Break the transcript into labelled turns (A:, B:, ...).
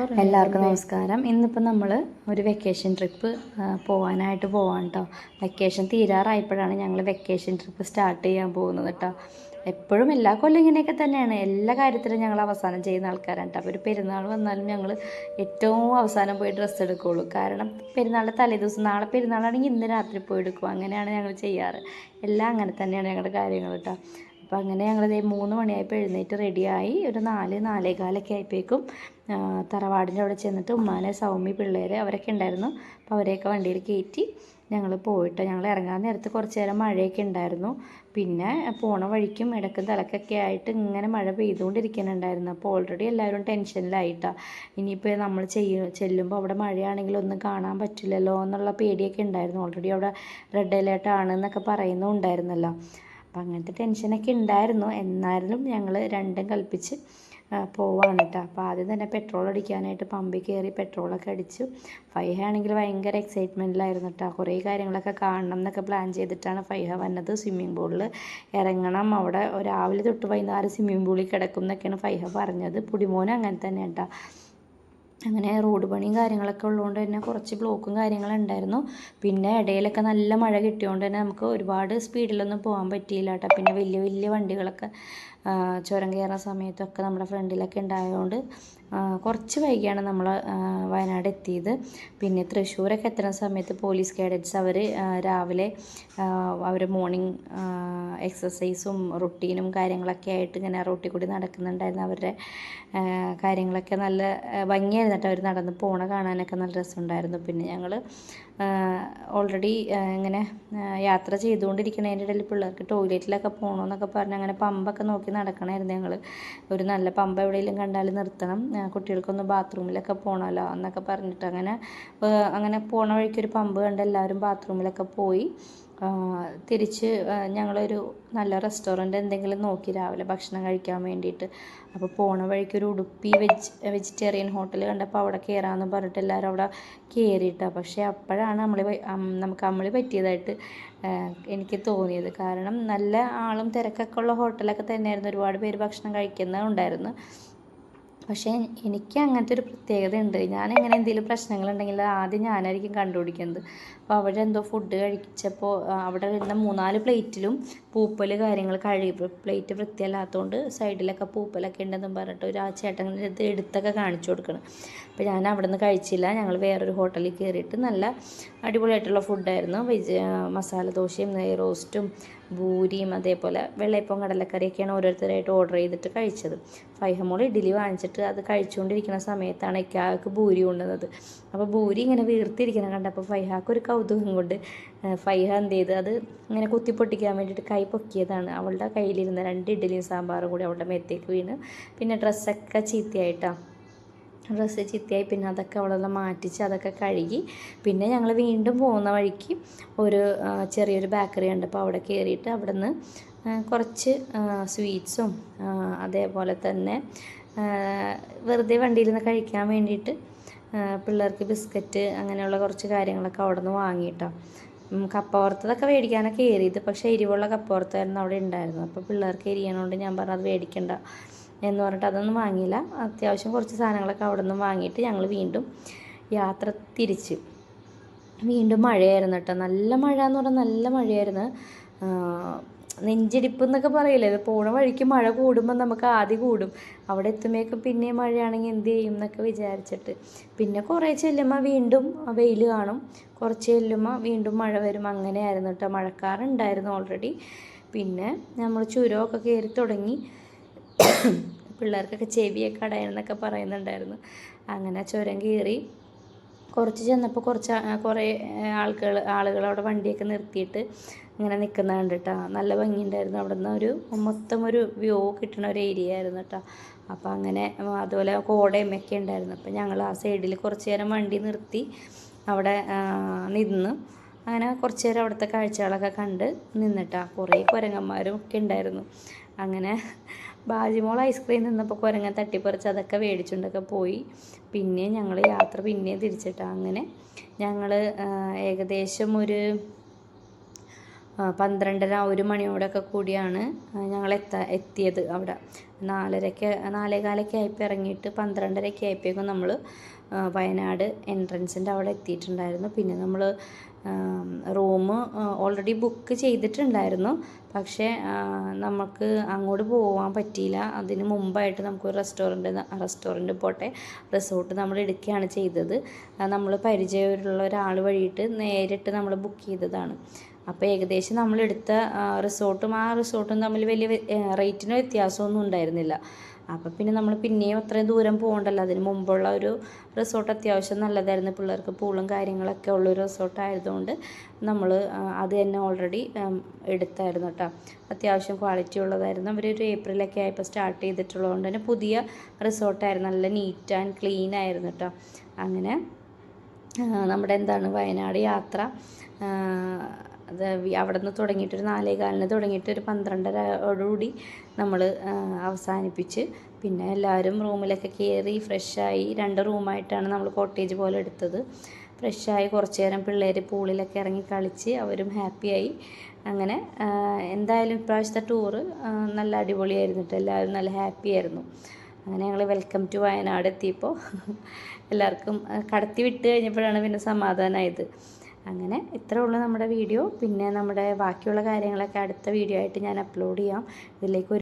A: എല്ലാവർക്കും നമസ്കാരം. ഇന്നിപ്പോൾ നമ്മൾ ഒരു വെക്കേഷൻ ട്രിപ്പ് പോകാനായിട്ട് പോവാണ് കേട്ടോ വെക്കേഷൻ തീരാറായപ്പോഴാണ് ഞങ്ങൾ വെക്കേഷൻ ട്രിപ്പ് സ്റ്റാർട്ട് ചെയ്യാൻ പോകുന്നത് കേട്ടോ എപ്പോഴും എല്ലാ കൊല്ലം ഇങ്ങനെയൊക്കെ തന്നെയാണ്. എല്ലാ കാര്യത്തിലും ഞങ്ങൾ അവസാനം ചെയ്യുന്ന ആൾക്കാരാണ് കേട്ടോ അപ്പോൾ ഒരു പെരുന്നാൾ വന്നാലും ഞങ്ങൾ ഏറ്റവും അവസാനം പോയി ഡ്രസ്സ് എടുക്കുകയുള്ളൂ കാരണം പെരുന്നാളിന്റെ തലേദിവസം നാളെ പെരുന്നാളാണെങ്കിൽ ഇന്ന് രാത്രി പോയി എടുക്കും. അങ്ങനെയാണ് ഞങ്ങൾ ചെയ്യാറ്. എല്ലാം അങ്ങനെ തന്നെയാണ് ഞങ്ങളുടെ കാര്യങ്ങൾ കേട്ടോ അപ്പോൾ അങ്ങനെ ദേ മൂന്ന് മണിയായപ്പോൾ എഴുന്നേറ്റ് റെഡിയായി ഒരു നാല് നാലേകാലൊക്കെ ആയപ്പോഴേക്കും തറവാടിന്റെ അവിടെ ചെന്നിട്ട് ഉമ്മാനെ സൗമ്യ പിള്ളേർ അവരൊക്കെ ഉണ്ടായിരുന്നു. അപ്പോൾ അവരെയൊക്കെ വണ്ടിയിൽ കയറ്റി ഞങ്ങൾ പോയിട്ട് ഞങ്ങൾ ഇറങ്ങാൻ നേരത്ത് കുറച്ച് നേരം മഴയൊക്കെ ഉണ്ടായിരുന്നു. പിന്നെ പോണ വഴിക്കും ഇടക്കും തലക്കൊക്കെ ആയിട്ട് ഇങ്ങനെ മഴ പെയ്തുകൊണ്ടിരിക്കുന്നുണ്ടായിരുന്നു. അപ്പോൾ ഓൾറെഡി എല്ലാവരും ടെൻഷനിലായിട്ടാണ് ഇനിയിപ്പോൾ നമ്മൾ ചെയ്യ ചെല്ലുമ്പോൾ അവിടെ മഴയാണെങ്കിൽ ഒന്നും കാണാൻ പറ്റില്ലല്ലോ എന്നുള്ള പേടിയൊക്കെ ഉണ്ടായിരുന്നു. ഓൾറെഡി അവിടെ റെഡ് അലേർട്ട് ആണെന്നൊക്കെ പറയുന്നുണ്ടായിരുന്നല്ലോ. അപ്പം അങ്ങനത്തെ ടെൻഷനൊക്കെ ഉണ്ടായിരുന്നു എന്നാലും ഞങ്ങൾ രണ്ടും കൽപ്പിച്ച് പോവാണ് കേട്ടോ അപ്പോൾ ആദ്യം തന്നെ പെട്രോൾ അടിക്കാനായിട്ട് പമ്പിൽ കയറി പെട്രോളൊക്കെ അടിച്ചു. ഫൈഹ ആണെങ്കിൽ ഭയങ്കര എക്സൈറ്റ്മെന്റിലായിരുന്നു കേട്ടോ കുറേ കാര്യങ്ങളൊക്കെ കാണണം എന്നൊക്കെ പ്ലാൻ ചെയ്തിട്ടാണ് ഫൈഹ വന്നത്. സ്വിമ്മിംഗ് പൂളിൽ ഇറങ്ങണം അവിടെ രാവിലെ തൊട്ട് വൈകുന്നേരം സ്വിമ്മിംഗ് പൂളിൽ കിടക്കും എന്നൊക്കെയാണ് ഫൈഹ പറഞ്ഞത്. പുടിമോനും അങ്ങനെ തന്നെ കേട്ടോ അങ്ങനെ റോഡ് പണിയും കാര്യങ്ങളൊക്കെ ഉള്ളതുകൊണ്ട് തന്നെ കുറച്ച് ബ്ലോക്കും കാര്യങ്ങളും ഉണ്ടായിരുന്നു. പിന്നെ ഇടയിലൊക്കെ നല്ല മഴ കിട്ടിയതുകൊണ്ട് തന്നെ നമുക്ക് ഒരുപാട് സ്പീഡിലൊന്നും പോകാൻ പറ്റിയില്ല കേട്ടോ. പിന്നെ വലിയ വലിയ വണ്ടികളൊക്കെ ചുരം കയറുന്ന സമയത്തൊക്കെ നമ്മുടെ ഫ്രണ്ടിലൊക്കെ ഉണ്ടായതുകൊണ്ട് കുറച്ച് വൈകിയാണ് നമ്മൾ വയനാട് എത്തിയത്. പിന്നെ തൃശ്ശൂരൊക്കെ എത്തുന്ന സമയത്ത് പോലീസ് കേഡറ്റ്സ് അവർ രാവിലെ അവർ മോർണിംഗ് എക്സസൈസും റൊട്ടീനും കാര്യങ്ങളൊക്കെ ആയിട്ട് ഇങ്ങനെ റോട്ടിൽ കൂടി നടക്കുന്നുണ്ടായിരുന്നു. അവരുടെ കാര്യങ്ങളൊക്കെ നല്ല ഭംഗിയായിരുന്നു കേട്ടോ. അവർ നടന്ന് പോണ കാണാനൊക്കെ നല്ല രസമുണ്ടായിരുന്നു. പിന്നെ ഞങ്ങൾ ഓൾറെഡി ഇങ്ങനെ യാത്ര ചെയ്തുകൊണ്ടിരിക്കണതിന്റെ ഇടയിൽ പിള്ളേർക്ക് ടോയ്ലറ്റിലൊക്കെ പോകണമെന്നൊക്കെ പറഞ്ഞ് അങ്ങനെ പമ്പൊക്കെ നോക്കി നടക്കണമായിരുന്നു ഞങ്ങൾ ഒരു നല്ല പമ്പ് എവിടെയെങ്കിലും കണ്ടാൽ നിർത്തണം. കുട്ടികൾക്കൊന്ന് ബാത്റൂമിലൊക്കെ പോകണമല്ലോ എന്നൊക്കെ പറഞ്ഞിട്ട് അങ്ങനെ അങ്ങനെ പോണ വഴിക്ക് ഒരു പമ്പ് കണ്ട് എല്ലാവരും ബാത്റൂമിലൊക്കെ പോയി. തിരിച്ച് ഞങ്ങളൊരു നല്ല റെസ്റ്റോറന്റ് എന്തെങ്കിലും നോക്കി രാവിലെ ഭക്ഷണം കഴിക്കാൻ വേണ്ടിയിട്ട്. അപ്പോൾ പോണ വഴിക്ക് ഒരു ഉടുപ്പി വെജ് വെജിറ്റേറിയൻ ഹോട്ടൽ കണ്ടപ്പോൾ അവിടെ കയറാമെന്ന് പറഞ്ഞിട്ട് എല്ലാവരും അവിടെ കയറിയിട്ടാ പക്ഷേ അപ്പോഴാണ് നമ്മൾ നമുക്ക് അമ്മളി പറ്റിയതായിട്ട് എനിക്ക് തോന്നിയത്. കാരണം നല്ല ആളും തിരക്കൊക്കെ ഉള്ള ഹോട്ടലൊക്കെ തന്നെയായിരുന്നു. ഒരുപാട് പേര് ഭക്ഷണം കഴിക്കുന്നുണ്ടായിരുന്നു പക്ഷേ എനിക്ക് അങ്ങനത്തെ ഒരു പ്രത്യേകത ഉണ്ട് ഞാൻ ഇങ്ങനെ എന്തെങ്കിലും പ്രശ്നങ്ങളുണ്ടെങ്കിൽ ആദ്യം ഞാനായിരിക്കും കണ്ടുപിടിക്കുന്നത് അപ്പോൾ അവിടെ എന്തോ ഫുഡ് കഴിച്ചപ്പോൾ അവിടെ വരുന്ന മൂന്നാൽ പ്ലേറ്റിലും പൂപ്പൽ കാര്യങ്ങൾ കഴുകി പ്ലേറ്റ് വൃത്തിയല്ലാത്തതുകൊണ്ട് സൈഡിലൊക്കെ പൂപ്പലൊക്കെ ഉണ്ടെന്നും പറഞ്ഞിട്ട് ഒരു ആ ചേട്ടൻ ഇത് എടുത്തൊക്കെ കാണിച്ചു കൊടുക്കണം. അപ്പോൾ ഞാൻ അവിടെ നിന്ന് കഴിച്ചില്ല. ഞങ്ങൾ വേറൊരു ഹോട്ടലിൽ കയറിയിട്ട് നല്ല അടിപൊളിയായിട്ടുള്ള ഫുഡായിരുന്നു വെജ് മസാല ദോശയും നെയ് റോസ്റ്റും പൂരിയും അതേപോലെ വെള്ളയപ്പം കടലക്കറിയൊക്കെയാണ് ഓരോരുത്തരായിട്ട് ഓർഡർ ചെയ്തിട്ട് കഴിച്ചത്. ഫൈഹമോൾ ഇഡ്ഡലി വാങ്ങിച്ചിട്ട് അത് കഴിച്ചുകൊണ്ടിരിക്കുന്ന സമയത്താണ് ഇക്കാക്ക് ഭൂരി കൊണ്ടുവന്നത് അപ്പോൾ ഭൂരി ഇങ്ങനെ വീർത്തിരിക്കുന്ന കണ്ടപ്പോൾ ഫൈഹാക്ക് ഒരു കൗതുകം കൊണ്ട് ഫൈഹ എന്ത് ചെയ്ത് അത് ഇങ്ങനെ കുത്തിപ്പൊട്ടിക്കാൻ വേണ്ടിയിട്ട് കൈ പൊക്കിയതാണ്. അവളുടെ കയ്യിലിരുന്ന രണ്ട് ഇഡ്ഡലിയും സാമ്പാറും കൂടി അവളുടെ മേത്തേക്ക് വീണ്. പിന്നെ ഡ്രസ്സൊക്കെ ചീത്തയായിട്ടാണ് ഡ്രസ്സ് ചിത്തിയായി. പിന്നെ അതൊക്കെ അവളെല്ലാം മാറ്റിച്ച് അതൊക്കെ കഴുകി. പിന്നെ ഞങ്ങൾ വീണ്ടും പോകുന്ന വഴിക്ക് ഒരു ചെറിയൊരു ബേക്കറി ഉണ്ട്. അപ്പോൾ അവിടെ കയറിയിട്ട് അവിടെ നിന്ന് കുറച്ച് സ്വീറ്റ്സും അതേപോലെ തന്നെ വെറുതെ വണ്ടിയിൽ നിന്ന് കഴിക്കാൻ വേണ്ടിയിട്ട് പിള്ളേർക്ക് ബിസ്ക്കറ്റ് അങ്ങനെയുള്ള കുറച്ച് കാര്യങ്ങളൊക്കെ അവിടെ നിന്ന് വാങ്ങിയിട്ടോ കപ്പ വറുത്തതൊക്കെ മേടിക്കാനൊക്കെ ഏറിയത് പക്ഷേ എരിവുള്ള കപ്പ വറുത്തായിരുന്നു അവിടെ ഉണ്ടായിരുന്നു അപ്പോൾ പിള്ളേർക്ക് എരിയണോണ്ട് ഞാൻ പറഞ്ഞത് മേടിക്കണ്ട. എന്ന് പറഞ്ഞിട്ട് അതൊന്നും വാങ്ങിയില്ല. അത്യാവശ്യം കുറച്ച് സാധനങ്ങളൊക്കെ അവിടെ നിന്ന് വാങ്ങിയിട്ട് ഞങ്ങൾ വീണ്ടും യാത്ര തിരിച്ച്. വീണ്ടും മഴയായിരുന്നു കേട്ടോ. നല്ല മഴ എന്ന് പറഞ്ഞാൽ നല്ല മഴയായിരുന്നു. നെഞ്ചിടിപ്പ് എന്നൊക്കെ പറയില്ലേ? പോണ വഴിക്ക് മഴ കൂടുമ്പോൾ നമുക്ക് ആദ്യം കൂടും. അവിടെ എത്തുമ്പോഴേക്കും പിന്നെ മഴയാണെങ്കിൽ എന്ത് ചെയ്യും എന്നൊക്കെ വിചാരിച്ചിട്ട്. പിന്നെ കുറേ ചെല്ലുമ്പോൾ വീണ്ടും വെയിൽ കാണും. കുറച്ച് ചെല്ലുമ്പോൾ വീണ്ടും മഴ വരും. അങ്ങനെയായിരുന്നു കേട്ടോ. മഴക്കാറുണ്ടായിരുന്നു ഓൾറെഡി പിന്നെ നമ്മൾ ചുരമൊക്കെ കയറി തുടങ്ങി. പിള്ളേർക്കൊക്കെ ചെവിയൊക്കെ അടയണമെന്നൊക്കെ പറയുന്നുണ്ടായിരുന്നു. അങ്ങനെ ചുരം കയറി കുറച്ച് ചെന്നപ്പോൾ കുറച്ച് കുറേ ആൾക്കൾ ആളുകൾ അവിടെ വണ്ടിയൊക്കെ നിർത്തിയിട്ട് ഇങ്ങനെ നിൽക്കുന്ന കണ്ടിട്ടാ. നല്ല ഭംഗിയുണ്ടായിരുന്നു. അവിടെ നിന്ന് ഒരു മൊത്തം ഒരു വ്യൂ കിട്ടുന്ന ഒരു ഏരിയ ആയിരുന്നു കേട്ടോ. അപ്പോൾ അങ്ങനെ അതുപോലെ കോടയും ഒക്കെ ഉണ്ടായിരുന്നു. അപ്പോൾ ഞങ്ങൾ ആ സൈഡിൽ കുറച്ച് നേരം വണ്ടി നിർത്തി അവിടെ നിന്ന് അങ്ങനെ കുറച്ച് നേരം അവിടുത്തെ കാഴ്ചകളൊക്കെ കണ്ട് നിന്നിട്ടാ. കുറേ കുരങ്ങന്മാരും ഒക്കെ ഉണ്ടായിരുന്നു. അങ്ങനെ ബാജിമോൾ ഐസ്ക്രീം തിന്നപ്പോൾ കുരങ്ങൻ തട്ടിപ്പറിച്ച് അതൊക്കെ മേടിച്ചുകൊണ്ടൊക്കെ പോയി. പിന്നെ ഞങ്ങൾ യാത്ര പിന്നെയും തിരിച്ചിട്ടാണ് അങ്ങനെ ഞങ്ങൾ ഏകദേശം ഒരു പന്ത്രണ്ടര ഒരു മണിയോടൊക്കെ കൂടിയാണ് ഞങ്ങൾ എത്താ എത്തിയത് അവിടെ. നാലരയ്ക്ക് നാലേകാലൊക്കെ ആയപ്പോൾ ഇറങ്ങിയിട്ട് പന്ത്രണ്ടരയ്ക്ക് ആയപ്പോഴേക്കും നമ്മൾ വയനാട് എൻട്രൻസിന്റെ അവിടെ എത്തിയിട്ടുണ്ടായിരുന്നു. പിന്നെ നമ്മൾ റൂം ഓൾറെഡി ബുക്ക് ചെയ്തിട്ടുണ്ടായിരുന്നു. പക്ഷേ നമുക്ക് അങ്ങോട്ട് പോകാൻ പറ്റിയില്ല. അതിന് മുമ്പായിട്ട് നമുക്കൊരു റെസ്റ്റോറന്റ് റെസ്റ്റോറന്റ് പോട്ടെ റിസോർട്ട് നമ്മൾ എടുക്കുകയാണ് ചെയ്തത്. നമ്മൾ പരിചയമുള്ള ഒരാൾ വഴിയിട്ട് നേരിട്ട് നമ്മൾ ബുക്ക് ചെയ്തതാണ്. അപ്പോൾ ഏകദേശം നമ്മളെടുത്ത റിസോർട്ടും ആ റിസോർട്ടും തമ്മിൽ വലിയ റേറ്റിന് വ്യത്യാസമൊന്നും ഉണ്ടായിരുന്നില്ല. അപ്പോൾ പിന്നെ നമ്മൾ പിന്നെയും അത്രയും ദൂരം പോകണ്ടല്ലോ. അതിന് മുമ്പുള്ള ഒരു റിസോർട്ട് അത്യാവശ്യം നല്ലതായിരുന്നു. പിള്ളേർക്ക് പൂളും കാര്യങ്ങളൊക്കെ ഉള്ളൊരു റിസോർട്ട് ആയതുകൊണ്ട് നമ്മൾ അത് തന്നെ ഓൾറെഡി എടുത്തായിരുന്നു കേട്ടോ. അത്യാവശ്യം ക്വാളിറ്റി ഉള്ളതായിരുന്നു. അവരൊരു ഏപ്രിലൊക്കെ ആയപ്പോൾ സ്റ്റാർട്ട് ചെയ്തിട്ടുള്ളതുകൊണ്ട് തന്നെ പുതിയ റിസോർട്ടായിരുന്നു നല്ല നീറ്റ് ആൻഡ് ക്ലീൻ ആയിരുന്നു കേട്ടോ. അങ്ങനെ നമ്മുടെ എന്താണ് വയനാട് യാത്ര അത് അവിടെ നിന്ന് തുടങ്ങിയിട്ടൊരു നാലേകാലിന് തുടങ്ങിയിട്ട് ഒരു പന്ത്രണ്ടരയോടുകൂടി നമ്മൾ അവസാനിപ്പിച്ച് പിന്നെ എല്ലാവരും റൂമിലൊക്കെ കയറി ഫ്രഷായി രണ്ട് റൂമായിട്ടാണ് നമ്മൾ കോട്ടേജ് പോലെ എടുത്തത്. ഫ്രഷായി കുറച്ച് നേരം പിള്ളേർ പൂളിലൊക്കെ ഇറങ്ങി കളിച്ച് അവരും ഹാപ്പിയായി. അങ്ങനെ എന്തായാലും ഇപ്രാവശ്യത്തെ ടൂറ് നല്ല അടിപൊളിയായിരുന്നു കേട്ടോ എല്ലാവരും നല്ല ഹാപ്പി ആയിരുന്നു അങ്ങനെ ഞങ്ങൾ വെൽക്കം ടു വയനാട് എത്തിയപ്പോൾ എല്ലാവർക്കും കടത്തി വിട്ട് കഴിഞ്ഞപ്പോഴാണ് പിന്നെ സമാധാനമായത് അങ്ങനെ ഇത്രേ ഉള്ളൂ നമ്മുടെ വീഡിയോ. പിന്നെ നമ്മുടെ ബാക്കിയുള്ള കാര്യങ്ങളൊക്കെ അടുത്ത വീഡിയോ ആയിട്ട് ഞാൻ അപ്ലോഡ് ചെയ്യാം. ഇതിലേക്ക്